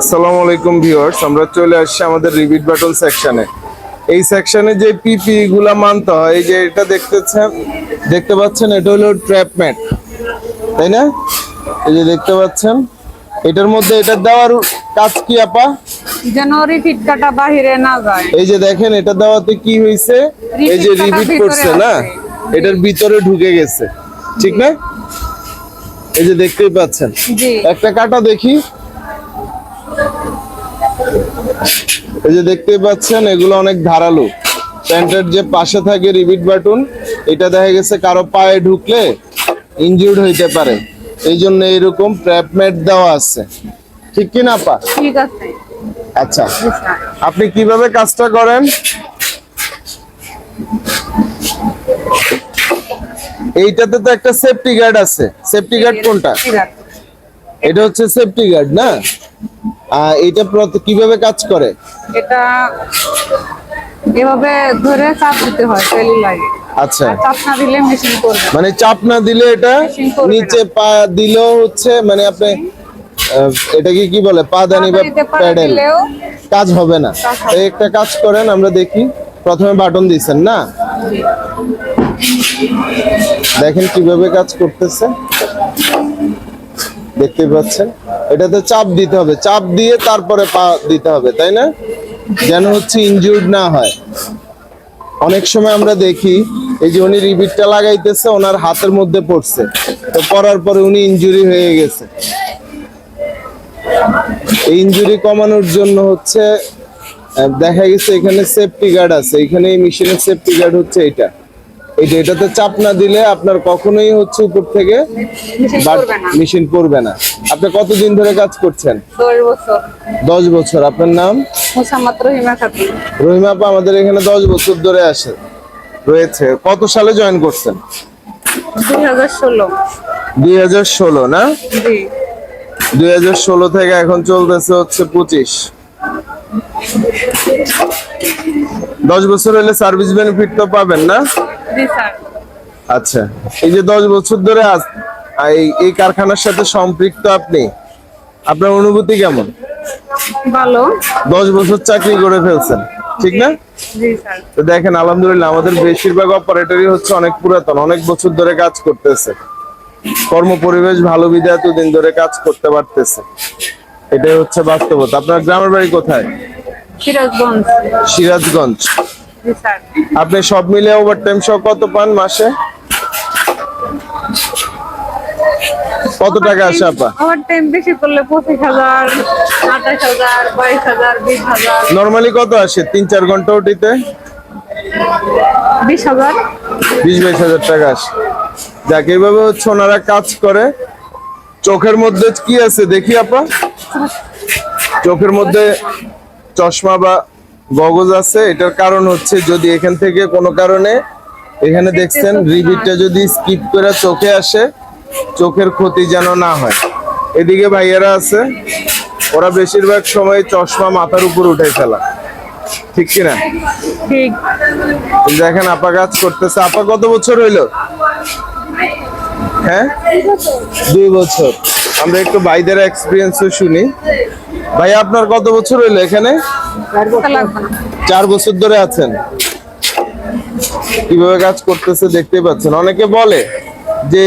আসসালামু আলাইকুম ভিউয়ার্স আমরা চলে আসছি আমাদের রিপিট বাটন সেকশনে। এই সেকশনে যে পিপি গুলা মানতে হয় এই যে এটা দেখতেছেন দেখতে পাচ্ছেন এটা হলো ট্র্যাপ ম্যাট তাই না? এই যে দেখতে পাচ্ছেন এটার মধ্যে এটা দেওয়ার কাজ কি আপা? যেন রিপিট কাটা বাহিরে না যায়। এই যে দেখেন এটা দেওয়াতে কি হয়েছে এই যে রিপিট করছে না? এটার ভিতরে ঢুকে গেছে ঠিক না? এই যে দেখতেই পাচ্ছেন। একটা কাটা দেখি। এই যে দেখতেই পাচ্ছেন এগুলো অনেক ধারালো। প্যান্টের যে পাশে থাকে রিবিট বাটন এটা দেখা গেছে কারও পায়ে ঢুকলে ইনজিউর্ড হইতে পারে। এই জন্য এইরকম ট্র্যাপ ম্যাট দেওয়া আছে। ঠিক কি না পা ঠিক আছে। আচ্ছা। আপনি কীভাবে কাজটা করেন? এইটাতে তো একটা সেফটি গার্ড আছে। সেফটি গার্ড কোনটা। এটা হচ্ছে সেফটি গার্ড না? আর এটা কীভাবে কাজ করে? এটা এভাবে ধরে চাপ দিতে হয় তেলি লাগে। আচ্ছা। চাপ না দিলে মেশিন করবে মানে চাপ না দিলে এটা। নিচে পা দিলেও হচ্ছে মানে আপনি আহ, এটাকে কি বলে? পা দানি বা প্যাডেল কাজ হবে না। একটা কাজ করেন আমরা দেখি। প্রথমে বাটন দিছেন না? দেখেন কীভাবে কাজ করতেছে। দেখতে পাচ্ছেন। এটাতে চাপ দিতে হবে। চাপ দিয়ে তারপরে পা দিতে হবে, তাই না? যেন হচ্ছে ইনজিউর্ড না হয়। অনেক সময় আমরা দেখি, এই যে উনি রিবিটটা লাগাইতেছে, ওনার হাতের মধ্যে পড়ছে। তো পড়ার পরে উনি ইনজুরি হয়ে গেছে। এই ইনজুরি কমানোর জন্য হচ্ছে দেখা গেছে এখানে সেফটি গার্ড আছে। এখানে এই মেশিনের সেফটি গার্ড হচ্ছে এটা এটা এটাতে চাপ না দিলে আপনার কখনোই হচ্ছে উপর থেকে মেশিন পড়বে না। আপনি কতদিন ধরে কাজ করছেন? দশ বছর। আপনার নাম? রহিমা আপা আমাদের এখানে দশ বছর ধরে আসে। রয়েছে। কত সালে জয়েন করছেন? দুই হাজার ষোলো। না? দুই হাজার ষোলো থেকে এখন চলতেছে হচ্ছে পঁচিশ। দশ বছর হলে সার্ভিস বেনিফিট তো পাবেন না? আচ্ছা এই যে দশ বছর ধরে এই এই কারখানার সাথে সম্পৃক্ত আপনি আপনার অনুভূতি কেমন? ভালো। দশ বছর চাকরি করে ফেলছেন ঠিক না? তো দেখেন আলহামদুলিল্লাহ আমাদের বেশিরভাগ অপারেটরই হচ্ছে অনেক পুরাতন অনেক বছর ধরে কাজ করতেছে। কর্ম পরিবেশ ভালো বিধায় এতদিন ধরে কাজ করতে পারতেছে। এটাই হচ্ছে বাস্তবতা। আপনার গ্রামের বাড়ি কোথায়? সিরাজগঞ্জ। সিরাজগঞ্জ। আপনি সব মিলে ওভার টাইম সহ কত পান মাসে? কত টাকা আসে আপা আমার টাইম বেশি করলে পঁচিশ হাজার আঠাশ হাজার বাইশ হাজার বিশ হাজার। নর্মালি কত আসে? তিন চার ঘণ্টা ওটিতে বিশ হাজার। বিশ বাইশ হাজার টাকা আসে। যাক এইভাবে হচ্ছে ওনারা কাজ করে। চোখের মধ্যে কি আছে দেখি আপা? চোখের মধ্যে চশমা বা গগজ আছে এটার কারণ হচ্ছে যদি এখান থেকে কোনো কারণে এখানে দেখছেন রিবিটটা যদি স্কিপ করে চোখে আসে চোখের ক্ষতি যেন না হয়। এদিকে ভাইয়েরা আছে ওরা বেশিরভাগ সময় চশমা মাথার উপর উঠে ফেলা। ঠিক কিনা? ঠিক। দেখেন আপা কাজ করতেছে। আপা কত বছর হইল? হ্যাঁ? দুই বছর। আমরা একটু ভাইদের এক্সপিরিয়েন্সও শুনি। ভাই আপনার কত বছর হইল এখানে? চার বছর ধরে আছেন? কীভাবে কাজ করতেছে দেখতে পাচ্ছেন। অনেকে বলে যে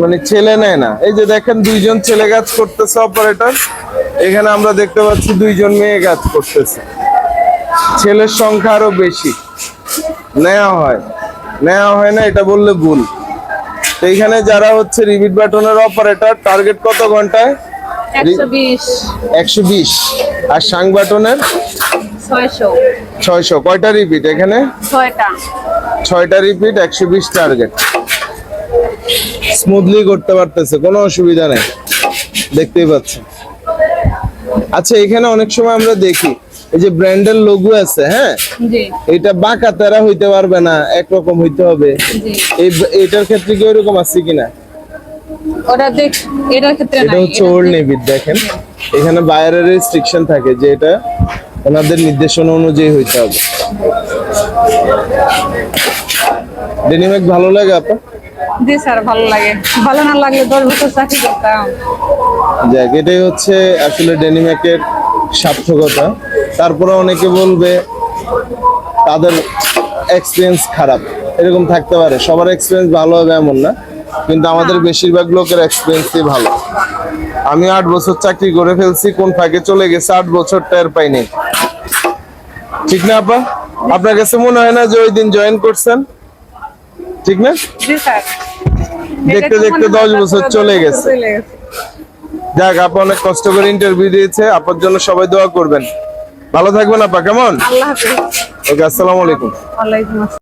মানে ছেলে নেয় না। এই যে দেখেন দুইজন ছেলে কাজ করতেছে অপারেটর এখানে আমরা দেখতে পাচ্ছি দুইজন মেয়ে কাজ করতেছে। ছেলের সংখ্যা আরও বেশি। নেওয়া হয়। নেওয়া হয় না এটা বললে ভুল। তো এইখানে যারা হচ্ছে রিবিট বাটনের অপারেটর টার্গেট কত ঘন্টায়? একশো বিশ। আর সাং বাটনের? ছয়শো। কয়টা রিপিট এখানে? ছয়টা। রিপিট একশো বিশ টার্গেট স্মুথলি করতে পারতেছে কোনো অসুবিধা নেই। দেখতেই পাচ্ছেন। আচ্ছা এখানে অনেক সময় আমরা দেখি এই যে ব্র্যান্ডের লোগো আছে হ্যাঁ? এটা বাঁকা তেরা হইতে পারবে না একরকম হইতে হবে। এই এটার ক্ষেত্রে কি ওইরকম আছে কিনা? ওটা দেখ এটার ক্ষেত্রে এটা হচ্ছে ওল্ড নেভির দেখেন। এখানে বাইরের রেস্ট্রিকশন থাকে যে এটা ওনাদের নির্দেশনা অনুযায়ী হইতে হবে। ডেনিমেক ভালো লাগে আপনার? জি স্যার ভালো লাগে। ভালো না লাগলে দশ বছর চাকরি করতাম। যাক এটাই হচ্ছে আসলে ডেনিমেকের সার্থকতা। তারপরে অনেকে বলবে তাদের এক্সপিরিয়েন্স খারাপ। এরকম থাকতে পারে। সবার এক্সপিরিয়েন্স ভালো হবে এমন না কিন্তু আমাদের বেশিরভাগ লোকের এক্সপিরিয়েন্সই ভালো। আমি আট বছর চাকরি করে ফেলছি কোন ফাঁকে চলে গেছে আট বছর টের পাইনি। ঠিক না আপা? আপনার কাছে মনে হয় না যে ওই দিন জয়েন করছেন? ঠিক না? দেখতে দেখতে দশ বছর চলে গেছে। যাক আপা অনেক কষ্ট করে ইন্টারভিউ দিয়েছে আপার জন্য সবাই দোয়া করবেন। ভালো থাকবেন আপা কেমন? ওকে আসসালামু আলাইকুম। আসসালাম।